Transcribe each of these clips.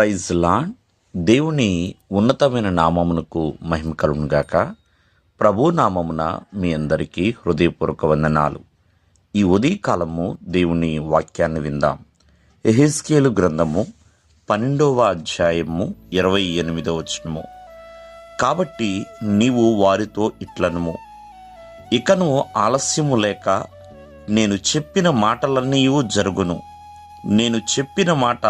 Praise lawn దేవుని ఉన్నతమైన నామమునకు మహిమ కలుగునుగాక ప్రభు నామమున మీ అందరికీ హృదయపూర్వక వందనాలు. ఈ ఉదయకాలము దేవుని వాక్యాన్ని విందాం. ఎహెస్కేలు గ్రంథము పన్నెండవ అధ్యాయము ఇరవై ఎనిమిదవ వచనము. కాబట్టి నీవు వారితో ఇట్లనుము. ఇకను ఆలస్యము లేక నేను చెప్పిన మాటలన్నీ జరుగును. నేను చెప్పిన మాట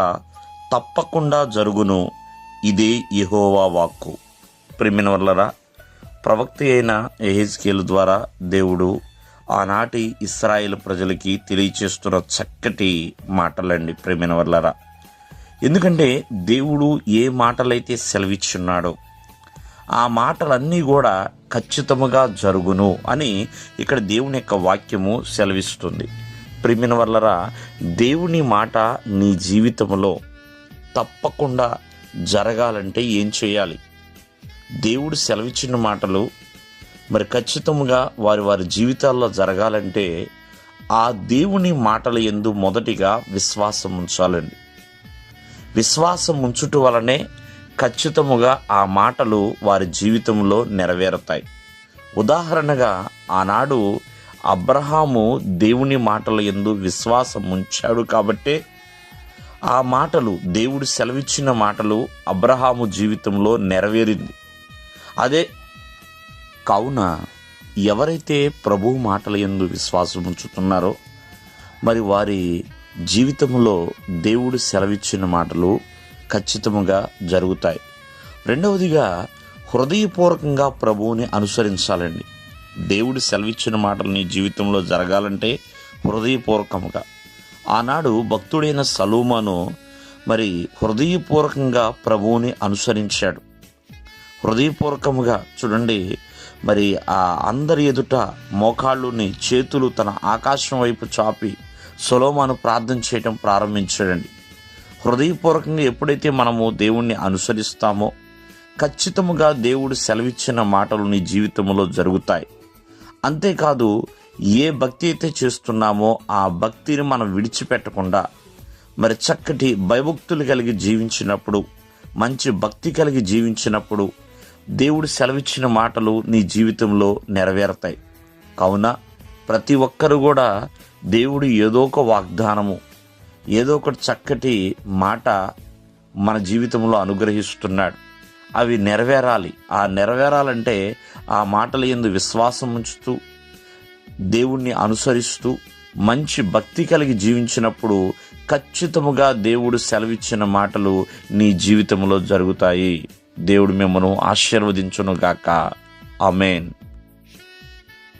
తప్పకుండా జరుగును. ఇదే యెహోవా వాక్కు. ప్రిమిన వల్లరా ప్రవక్త అయిన ఎహెజ్కేలు ద్వారా దేవుడు ఆనాటి ఇస్రాయేల్ ప్రజలకి తెలియచేస్తున్న చక్కటి మాటలండి ప్రేమిన వల్లరా ఎందుకంటే దేవుడు ఏ మాటలైతే సెలవిచ్చున్నాడో ఆ మాటలన్నీ కూడా ఖచ్చితముగా జరుగును అని ఇక్కడ దేవుని యొక్క వాక్యము సెలవిస్తుంది. ప్రిమిన వల్లరా దేవుని మాట నీ జీవితంలో తప్పకుండా జరగాలంటే ఏం చేయాలి? దేవుడు సెలవిచ్చిన మాటలు మరి ఖచ్చితంగా వారి వారి జీవితాల్లో జరగాలంటే ఆ దేవుని మాటల ఎందు మొదటిగా విశ్వాసం ఉంచాలండి. విశ్వాసం ఉంచుట వలనే ఖచ్చితముగా ఆ మాటలు వారి జీవితంలో నెరవేరుతాయి. ఉదాహరణగా ఆనాడు అబ్రహాము దేవుని మాటల ఎందు విశ్వాసం ఉంచాడు కాబట్టే ఆ మాటలు దేవుడు సెలవిచ్చిన మాటలు అబ్రహాము జీవితంలో నెరవేరింది. అదే కావున ఎవరైతే ప్రభు మాటల ఎందు విశ్వాసం ఉంచుతున్నారో మరి వారి జీవితంలో దేవుడు సెలవిచ్చిన మాటలు ఖచ్చితముగా జరుగుతాయి. రెండవదిగా హృదయపూర్వకంగా ప్రభువుని అనుసరించాలండి. దేవుడు సెలవిచ్చిన మాటలు నీ జీవితంలో జరగాలంటే హృదయపూర్వకముగా. ఆనాడు భక్తుడైన సలూమాను మరి హృదయపూర్వకంగా ప్రభువుని అనుసరించాడు. హృదయపూర్వకముగా చూడండి మరి ఆ అందరి ఎదుట మోకాళ్ళుని చేతులు తన ఆకాశం వైపు చాపి సొలోమాను ప్రార్థన చేయటం ప్రారంభించాడండి. హృదయపూర్వకంగా ఎప్పుడైతే మనము దేవుణ్ణి అనుసరిస్తామో ఖచ్చితముగా దేవుడు సెలవిచ్చిన మాటలు నీ జీవితంలో జరుగుతాయి. అంతేకాదు ఏ భక్తి అయితే చేస్తున్నామో ఆ భక్తిని మనం విడిచిపెట్టకుండా మరి చక్కటి భయభక్తులు కలిగి జీవించినప్పుడు మంచి భక్తి కలిగి జీవించినప్పుడు దేవుడు సెలవిచ్చిన మాటలు నీ జీవితంలో నెరవేరుతాయి. కావున ప్రతి ఒక్కరు కూడా దేవుడు ఏదో ఒక వాగ్దానము ఏదో ఒకటి చక్కటి మాట మన జీవితంలో అనుగ్రహిస్తున్నాడు. అవి నెరవేరాలి. ఆ నెరవేరాలంటే ఆ మాటల ఎందు విశ్వాసం ఉంచుతూ దేవుణ్ణి అనుసరిస్తూ మంచి భక్తి కలిగి జీవించినప్పుడు ఖచ్చితముగా దేవుడు సెలవిచ్చిన మాటలు నీ జీవితంలో జరుగుతాయి. దేవుడు మిమ్మను ఆశీర్వదించునుగాక. ఆమెన్.